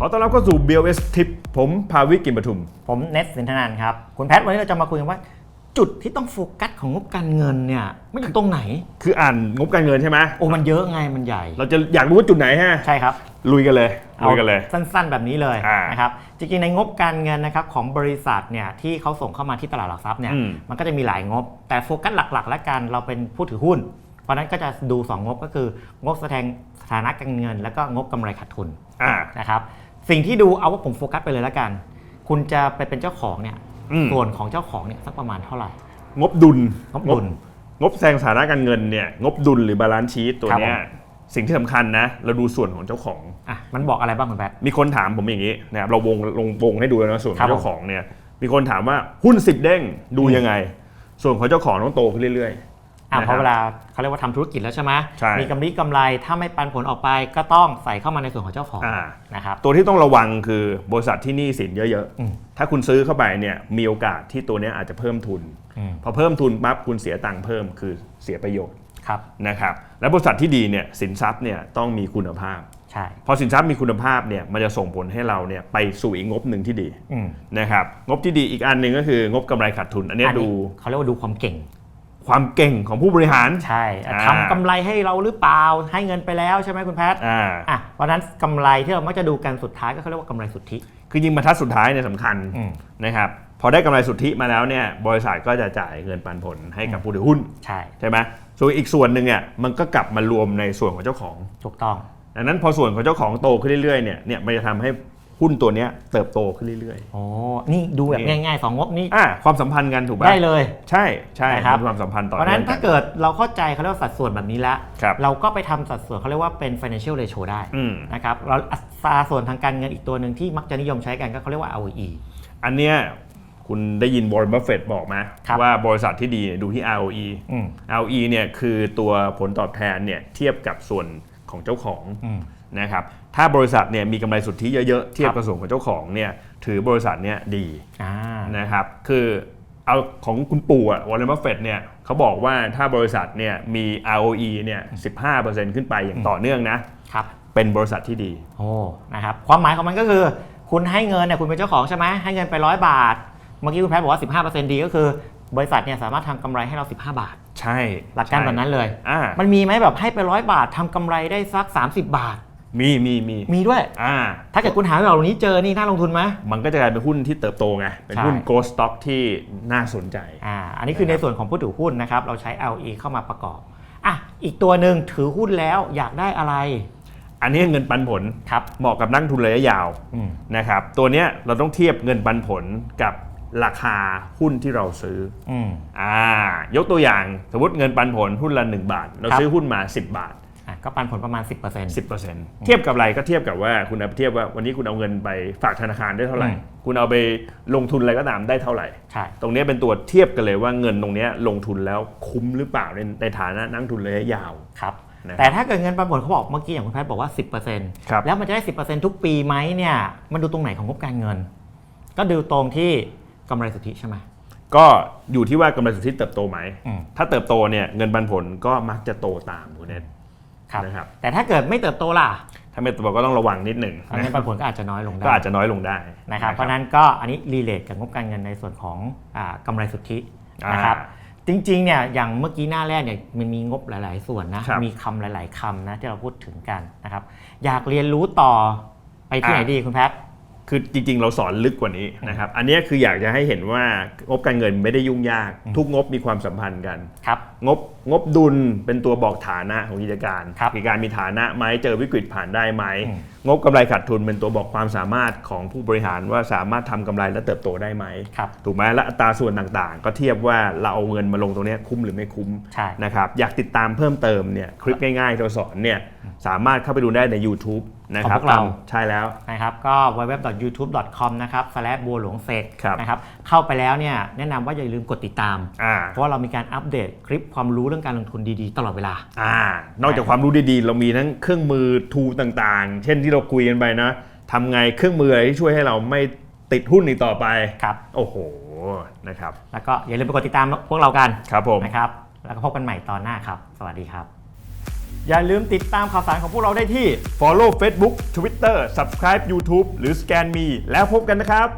ขอต้อนรับเข้าสู่ BLS Tip ผมภาวิกินปทุม ผมเนทสินธนันครับ คุณแพทย์วันนี้เราจะมาคุยกันว่า จุดที่ต้องโฟกัสของงบการเงินเนี่ยมันอยู่ตรงไหน คืออ่านงบการเงินใช่ไหมโอ้มันเยอะไงมันใหญ่ เราจะอยากรู้ว่าจุดไหนฮะ ใช่ครับ ลุยกันเลยเอาลุยกันเลย สั้นๆแบบนี้เลยอ่านนะครับจริงๆในงบการเงินนะครับของบริษัทเนี่ยที่เขาส่งเข้ามาที่ตลาดหลักทรัพย์เนี่ยอืม มันก็จะมีหลายงบ แต่โฟกัสหลักๆ และกันเราเป็นผู้ถือหุ้น เพราะฉะนั้นก็จะดู2งบก็คืองบแสดงสถานะการเงิน แล้วก็งบกำไรขาดทุน อ่า นะครับ สิ่งที่ดูเอาว่าผมโฟกัสไปเลยแล้วกัน คุณจะไปเป็นเจ้าของเนี่ยอืม ส่วนของเจ้าของเนี่ยสักประมาณเท่าไหร่ งบดุลงบดุลงบแสดงสถานะการเงินเนี่ยงบดุลหรือบาลานซ์ชีตตัวครับเนี้ยผมสิ่งที่สำคัญนะ เราดูส่วนของเจ้าของ อะมันบอกอะไรบ้างคุณแพทย์มีคนถามผมอย่างนี้นะครับเราวงลงวงให้ดูแล้วนะส่วนขครัอบงผม เจ้าของเนี่ยมีคนถามว่าหุ้นสิบเด้งดูยังไง ส่วนของเจ้าของต้องโตขึ้นเรื่อยอะนะครับ เพราะเวลาเขาเรียกว่าทำธุรกิจแล้วใช่ไหมใช่มีกำไรกำไรถ้าไม่ปันผลออกไปก็ต้องใส่เข้ามาในส่วนของเจ้าของอ่านะครับตัวที่ต้องระวังคือบริษัทที่หนี้สินเยอะอืมๆถ้าคุณซื้อเข้าไปเนี่ยมีโอกาสที่ตัวเนี้ยอาจจะเพิ่มทุนอืมพอเพิ่มทุนปั๊บคุณเสียตังค์เพิ่มคือเสียประโยชน์ครับนะครับและบริษัทที่ดีเนี่ยสินทรัพย์เนี่ยต้องมีคุณภาพใช่พอสินทรัพย์มีคุณภาพเนี่ยมันจะส่งผลให้เราเนี่ยไปสู่อีกงบหนึ่งที่ดีอืมนะครับงบที่ดีอีกอันหนึ่งก็คืองบกำไรขาดทุนอันเนี้ยอันนี้ดูเขาเรียกว่าดูความเก่ง ความเก่งของผู้บริหาร ใช่อะอ่าทำกำไรให้เราหรือเปล่าให้เงินไปแล้วใช่ไหมคุณแพทย์อ่าอะเพราะฉะนั้นกำไรที่เรามักจะดูกันสุดท้ายก็เขาเรียกว่ากำไรสุทธิ คือยิงบรรทัดสุดท้ายเนี่ยสำคัญอืมนะครับพอได้กำไรสุทธิมาแล้วเนี่ยบริษัทก็จะจ่ายเงินปันผลให้กับผู้ถือหุ้น ใช่ใช่ไหมส่วนอีกส่วนหนึ่งเนี่ยมันก็กลับมารวมในส่วนของเจ้าของถูกต้องดังนั้นพอส่วนของเจ้าของโตขึ้นเรื่อยๆเนี่ยเนี่ยมันจะทำให้ หุ้นตัวเนี้ยเติบโตขึ้นเรื่อยโอ้นี่ดูแบบนี่ง่ายๆสองงบนี้ๆอ่าความสัมพันธ์กันถูกไหมได้เลย ใช่ใช่นะครับ มีความสัมพันธ์ต่อเพราะฉะนั้นองถ้าเกิดเราเข้าใจเขาเรียกว่าสัดส่วนแบบนี้แล้ว ครับ เราก็ไปทำสัดส่วนเขาเรียกว่าเป็น financial ratio ได้อืม นะครับเราอัตราส่วนทางการเงินอีกตัวหนึ่งที่มักจะนิยมใช้กันก็เขาเรียกว่า ROE อันเนี้ยคุณได้ยินบร n นบัฟเฟตบอกไหมครับว่าบริษัทที่ดีเนี่ยดูที่ ROE อืม ROE เนี่ยคือตัวผลตอบแทนเนี่ยเทียบกับส่วนของเจ้าของ อืม นะครับถ้าบริษัทเนี่ยมีกำไรสุทธิเยอะๆเทียบครับกับส่วนของเจ้าของเนี่ยถือบริษัทเนี่ยดีอ่านะครับคือเอาของคุณปู่อะวอร์เรนบัฟเฟตเนี่ยเขาบอกว่าถ้าบริษัทเนี่ยมี ROE เนี่ย15%ขึ้นไปอย่างต่อเนื่องนะครับเป็นบริษัทที่ดีโอ้นะครับความหมายของมันก็คือ คุณให้เงินเนี่ยคุณเป็นเจ้าของใช่ไหมให้เงินไปร้อยบาท เมื่อกี้คุณแพทย์บอกว่า 15%ดีก็คือบริษัทเนี่ยสามารถทำกำไรให้เรา 15 บาท ใช่ หลักการใช่แบบนั้นเลยอ่ามันมีไหมแบบให้ไปร้อยบาททำกำไรได้สัก 30 บาท มีมีมีมีด้วย อ่า ถ้าเกิดคุณหาเหล่านี้เจอนี่น่าลงทุนไหมมันก็จะกลายเป็นหุ้นที่เติบโตไง เป็นใช่หุ้น growth stock ที่น่าสนใจ อ่า อันนี้คือในส่วนของผู้ถือหุ้นนะครับ เราใช้ LE เข้ามาประกอบ อะ อีกตัวหนึ่งถือหุ้นแล้วอยากได้อะไร อันนี้เงินปันผลครับเหมาะกับนักลงทุนระยะยาวอืมนะครับ ตัวเนี้ยเราต้องเทียบเงินปันผลกับราคาหุ้นที่เราซื้ออืมอ่า ยกตัวอย่างสมมติเงินปันผลหุ้นละ 1 บาท เราครับซื้อหุ้นมา 10 บาทอะ ก็ปันผลประมาณ 10% 10%เทียบกับอะไรก็เทียบกับว่าคุณเอาไปเทียบว่าวันนี้คุณเอาเงินไปฝากธนาคารได้เท่าไหร่อืมคุณเอาไปลงทุนอะไรก็ตามได้เท่าไหร่ใช่ตรงเนี้ยเป็นตัวเทียบกันเลยว่าเงินตรงเนี้ยลงทุนแล้วคุ้มหรือเปล่าในในฐานะนักลงทุนระยะยาวครับนะครับแต่ถ้าเกิดเงินปันผลเขาบอกเมื่อกี้อย่างคุณแพทย์บอกว่า 10%ครับแล้วมันจะได้ 10%ทุกปีไหมเนี่ยมันดูตรงไหนของงบการเงิน ก็ดูตรงที่กำไรสุทธิใช่ไหมก็อยู่ที่ว่ากำไรสุทธิเติบโตไหมอืมถ้าเติบโตเนี่ยเงินปันผลก็มักจะโตตามคุณเนตครับ นะครับแต่ถ้าเกิดไม่เติบโตล่ะถ้าไม่เติบโตก็ต้องระวังนิดหนึ่งเงินปันผลก็อาจจะน้อยลงได้ก็อาจจะน้อยลงได้นะครับเพราะฉะนั้นก็อันนี้รีเลทกับงบการเงินในส่วนของอากำไรสุทธินะครับอ่าจริงๆเนี่ยอย่างเมื่อกี้หน้าแรกเนี่ยมันมีงบหลาย ๆ ส่วนนะครับมีคำหลาย ๆคำนะที่เราพูดถึงกันนะครับอยากเรียนรู้ต่อไปที่ไหนอ่าดีคุณแพทย์ คือจริงๆ เราสอนลึกกว่านี้นะครับ อันเนี้ยคืออยากจะให้เห็นว่างบการเงินไม่ได้ยุ่งยาก ทุกงบมีความสัมพันธ์กันครับงบงบดุลเป็นตัวบอกฐานะของกิจการครับกิจการมีฐานะไหมเจอวิกฤตผ่านได้ไหมอืมงบกำไรขาดทุนเป็นตัวบอกความสามารถของผู้บริหารว่าสามารถทำกำไรและเติบโตได้ไหมครับถูกไหมและอัตราส่วนต่างๆ ก็เทียบว่าเราเอาเงินมาลงตรงเนี้ยคุ้มหรือไม่คุ้มใช่นะครับอยากติดตามเพิ่มเติมเนี่ยคลิปง่ายๆที่เราสอนเนี่ยสามารถเข้าไปดูได้ใน YouTube นะครับของพวกเราตมใช่แล้วนะครับก็ www.youtube.com นะครับ slash บัวหลวงเซกครับนะครับเข้าไปแล้วเนี่ยแนะนำว่าอย่าลืมกดติดตามอ่าเพราะว่าเรามีการอัปเดตคลิปความรู้เรื่องการลงทุนดีๆ ตลอดเวลาอ่านอกจากความรู้ดีๆ เรามีทั้งเครื่องมือทูต่างๆ เช่นที่เราคุยกันไปนะทำไงเครื่องมืออะไรที่ช่วยให้เราไม่ติดหุ้นอีกต่อไปครับ โอ้โหนะครับ แล้วก็อย่าลืมไปกดติดตามพวกเรากันครับผมนะครับ แล้วก็พบกันใหม่ตอนหน้าครับ สวัสดีครับ อย่าลืมติดตามข่าวสารของพวกเราได้ที่ Follow Facebook Twitter Subscribe YouTube หรือ Scan Me แล้วพบกันนะครับ